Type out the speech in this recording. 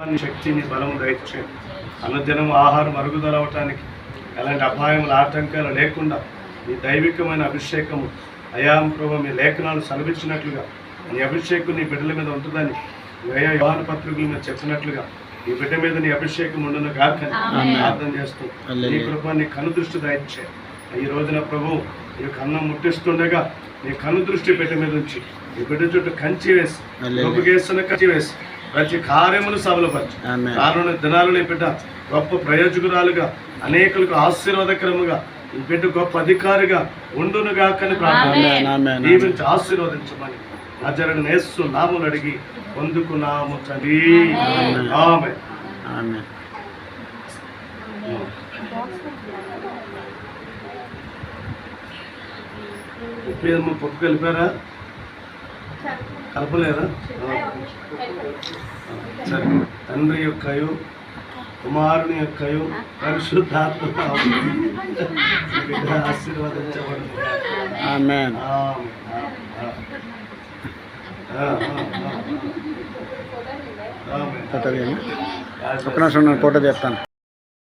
నీ శక్తిని బలము దయచేయండి అనుదినం ఆహారం అరుగుదల అవటానికి ఎలాంటి అపాయములు ఆటంకాలు లేకుండా మీ దైవికమైన అభిషేకము అయాం ప్రభు మీ లేఖనాలు సెలవిచ్చినట్లుగా నీ అభిషేకం నీ బిడ్డల మీద ఉంటుందని వ్యయ యోహాన పత్రికల మీద చెప్పినట్లుగా ఈ బిడ్డ మీద నీ అభిషేకం ఉండును కాకని ప్రార్థన చేస్తూ నీ కృప నీ కను దృష్టి దయచే ఈ రోజున ప్రభు నీ కన్నం ముట్టిస్తుండగా నీ కను దృష్టి బిడ్డ మీద ఉంచి ఈ బిడ్డ చుట్టూ కంచి వేసి కంచి వేసి ప్రతి కార్యమును సబలపరచు. రానున్న దినాలలో ఈ బిడ్డ గొప్ప ప్రయోజకురాలుగా అనేకులకు ఆశీర్వాదకరముగా ఈ బిడ్డ గొప్ప అధికారిగా ఉండునుగా కని ప్రార్థన దీవించి ఆశీర్వదించమని నజరని నేస్తు నాములు అడిగి పొందుకున్నాము తండ్రి. ఆమె పప్పు కలిపారా? కలపలేదా. సరే. తండ్రి యొక్కయు కుమారుని యొక్కయు పరిశుద్ధాత్మ ఆశీర్వదించబడు. ఫోటో ఫోటో తీస్తాను.